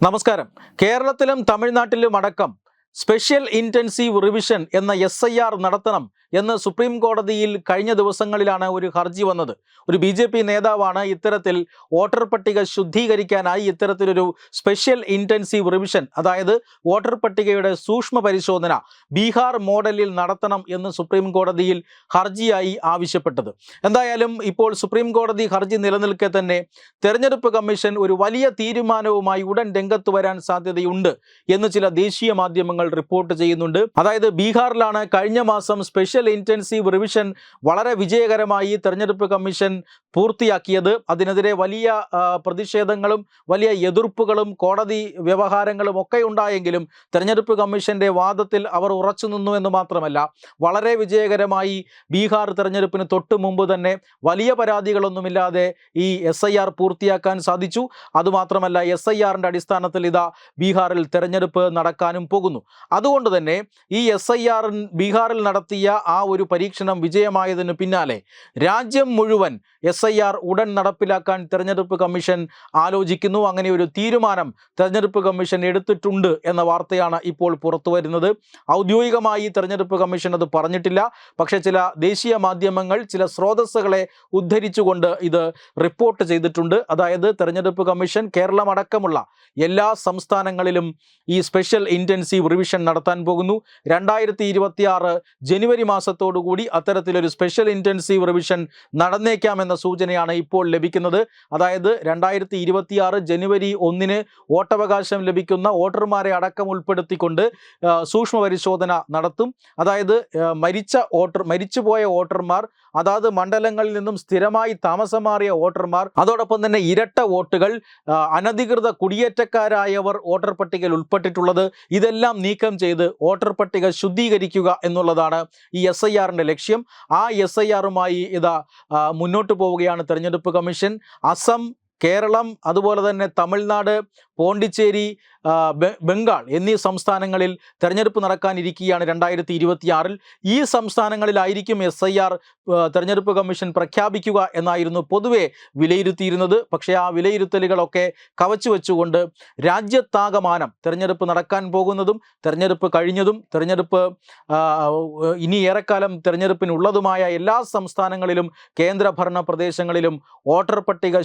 നമസ്കാരം. കേരളത്തിലും തമിഴ്നാട്ടിലും അടക്കം സ്പെഷ്യൽ ഇന്റൻസീവ് റിവിഷൻ എന്ന എസ് ഐ ആർ നടത്തണം എന്ന് സുപ്രീം കോടതിയിൽ കഴിഞ്ഞ ദിവസങ്ങളിലാണ് ഒരു ഹർജി വന്നത്. ഒരു ബി ജെ പി നേതാവാണ് ഇത്തരത്തിൽ വോട്ടർ പട്ടിക ശുദ്ധീകരിക്കാനായി ഇത്തരത്തിലൊരു സ്പെഷ്യൽ ഇന്റൻസീവ് റിവിഷൻ അതായത് വോട്ടർ പട്ടികയുടെ സൂക്ഷ്മ പരിശോധന ബീഹാർ മോഡലിൽ നടത്തണം എന്ന് സുപ്രീം കോടതിയിൽ ഹർജിയായി ആവശ്യപ്പെട്ടത്. എന്തായാലും ഇപ്പോൾ സുപ്രീം കോടതി ഹർജി നിലനിൽക്കെ തന്നെ തെരഞ്ഞെടുപ്പ് കമ്മീഷൻ ഒരു വലിയ തീരുമാനവുമായി ഉടൻ രംഗത്ത് വരാൻ സാധ്യതയുണ്ട് എന്ന് ചില ദേശീയ മാധ്യമങ്ങൾ റിപ്പോർട്ട് ചെയ്യുന്നുണ്ട്. അതായത് ബീഹാറിലാണ് കഴിഞ്ഞ മാസം സ്പെഷ്യൽ ഇന്റൻസീവ് റിവിഷൻ വളരെ വിജയകരമായി തെരഞ്ഞെടുപ്പ് കമ്മീഷൻ പൂർത്തിയാക്കിയത്. അതിനെതിരെ വലിയ പ്രതിഷേധങ്ങളും വലിയ എതിർപ്പുകളും കോടതി വ്യവഹാരങ്ങളും ഒക്കെ ഉണ്ടായെങ്കിലും തെരഞ്ഞെടുപ്പ് കമ്മീഷന്റെ വാദത്തിൽ അവർ ഉറച്ചു നിന്നു എന്ന് മാത്രമല്ല വളരെ വിജയകരമായി ബീഹാർ തെരഞ്ഞെടുപ്പിന് തൊട്ട് മുമ്പ് തന്നെ വലിയ പരാതികളൊന്നുമില്ലാതെ ഈ എസ് പൂർത്തിയാക്കാൻ സാധിച്ചു. അതുമാത്രമല്ല എസ് ഐ ആറിന്റെ അടിസ്ഥാനത്തിൽ ഇതാ ബീഹാറിൽ തെരഞ്ഞെടുപ്പ് നടക്കാനും പോകുന്നു. അതുകൊണ്ട് തന്നെ ഈ എസ് ബീഹാറിൽ നടത്തിയ ആ ഒരു പരീക്ഷണം വിജയമായതിന് പിന്നാലെ രാജ്യം മുഴുവൻ എസ് ഉടൻ നടപ്പിലാക്കാൻ തെരഞ്ഞെടുപ്പ് കമ്മീഷൻ ആലോചിക്കുന്നു. അങ്ങനെ ഒരു തീരുമാനം തെരഞ്ഞെടുപ്പ് കമ്മീഷൻ എടുത്തിട്ടുണ്ട് എന്ന വാർത്തയാണ് ഇപ്പോൾ പുറത്തു വരുന്നത്. ഔദ്യോഗികമായി തെരഞ്ഞെടുപ്പ് കമ്മീഷൻ അത് പറഞ്ഞിട്ടില്ല. പക്ഷേ ചില ദേശീയ മാധ്യമങ്ങൾ ചില സ്രോതസ്സുകളെ ഉദ്ധരിച്ചുകൊണ്ട് ഇത് റിപ്പോർട്ട് ചെയ്തിട്ടുണ്ട്. അതായത് തെരഞ്ഞെടുപ്പ് കമ്മീഷൻ കേരളമടക്കമുള്ള എല്ലാ സംസ്ഥാനങ്ങളിലും ഈ സ്പെഷ്യൽ ഇന്റൻസീവ് റിവിഷൻ നടത്താൻ പോകുന്നു. രണ്ടായിരത്തി ജനുവരി മാസത്തോടുകൂടി അത്തരത്തിലൊരു സ്പെഷ്യൽ ഇന്റൻസീവ് റിവിഷൻ നടന്നേക്കാമെന്ന സൂചനയാണ് ഇപ്പോൾ ലഭിക്കുന്നത്. അതായത് രണ്ടായിരത്തി ജനുവരി ഒന്നിന് വോട്ടവകാശം ലഭിക്കുന്ന വോട്ടർമാരെ അടക്കം ഉൾപ്പെടുത്തിക്കൊണ്ട് സൂക്ഷ്മ പരിശോധന നടത്തും. അതായത് മരിച്ച വോട്ടർ മരിച്ചുപോയ വോട്ടർമാർ അതാത് മണ്ഡലങ്ങളിൽ നിന്നും സ്ഥിരമായി താമസം മാറിയ വോട്ടർമാർ അതോടൊപ്പം തന്നെ ഇരട്ട വോട്ടുകൾ അനധികൃത കുടിയേറ്റക്കാരായവർ വോട്ടർ പട്ടികയിൽ ഉൾപ്പെട്ടിട്ടുള്ളത് ഇതെല്ലാം നീക്കം ചെയ്ത് വോട്ടർ പട്ടിക ശുദ്ധീകരിക്കുക എന്നുള്ളതാണ് ഈ എസ് ഐ ആറിന്റെ ലക്ഷ്യം ആ എസ് ഐ ആറുമായി ഇതാ മുന്നോട്ട് പോവുകയാണ് തെരഞ്ഞെടുപ്പ് കമ്മീഷൻ. അസം കേരളം അതുപോലെ തന്നെ തമിഴ്നാട് പോണ്ടിച്ചേരി ബംഗാൾ എന്നീ സംസ്ഥാനങ്ങളിൽ തെരഞ്ഞെടുപ്പ് നടക്കാനിരിക്കുകയാണ് രണ്ടായിരത്തി ഇരുപത്തിയാറിൽ ഈ സംസ്ഥാനങ്ങളിലായിരിക്കും എസ് ഐ ആർ തെരഞ്ഞെടുപ്പ് കമ്മീഷൻ പ്രഖ്യാപിക്കുക എന്നായിരുന്നു പൊതുവെ വിലയിരുത്തിയിരുന്നത്. പക്ഷേ ആ വിലയിരുത്തലുകളൊക്കെ കവച്ചു വെച്ചുകൊണ്ട് രാജ്യത്താകമാനം തെരഞ്ഞെടുപ്പ് നടക്കാൻ പോകുന്നതും തെരഞ്ഞെടുപ്പ് കഴിഞ്ഞതും തെരഞ്ഞെടുപ്പ് ഇനി ഏറെക്കാലം തെരഞ്ഞെടുപ്പിനുള്ളതുമായ എല്ലാ സംസ്ഥാനങ്ങളിലും കേന്ദ്രഭരണ പ്രദേശങ്ങളിലും വോട്ടർ പട്ടിക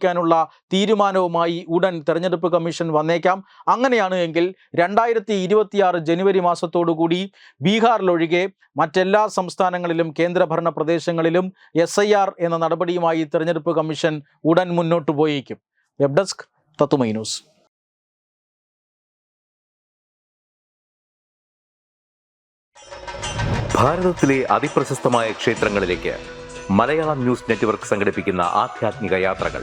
ശുദ്ധീകരിക്കാനുള്ള തീരുമാനവുമായി ഉടൻ തെരഞ്ഞെടുപ്പ് കമ്മീഷൻ വന്നേക്കാം. അങ്ങനെയാണ് എങ്കിൽ രണ്ടായിരത്തി ഇരുപത്തിയാറ് ജനുവരി മാസത്തോടുകൂടി ബീഹാറിലൊഴികെ മറ്റെല്ലാ സംസ്ഥാനങ്ങളിലും കേന്ദ്രഭരണ പ്രദേശങ്ങളിലും എസ് ഐ ആർ എന്ന നടപടിയുമായി തെരഞ്ഞെടുപ്പ് കമ്മീഷൻ ഉടൻ മുന്നോട്ട് പോയേക്കും. വെബ് ഡെസ്ക് തത്തുമൈ ന്യൂസ് ക്ഷേത്രങ്ങളിലേക്ക് മലയാളം ന്യൂസ് നെറ്റ്വർക്ക് യാത്രകൾ.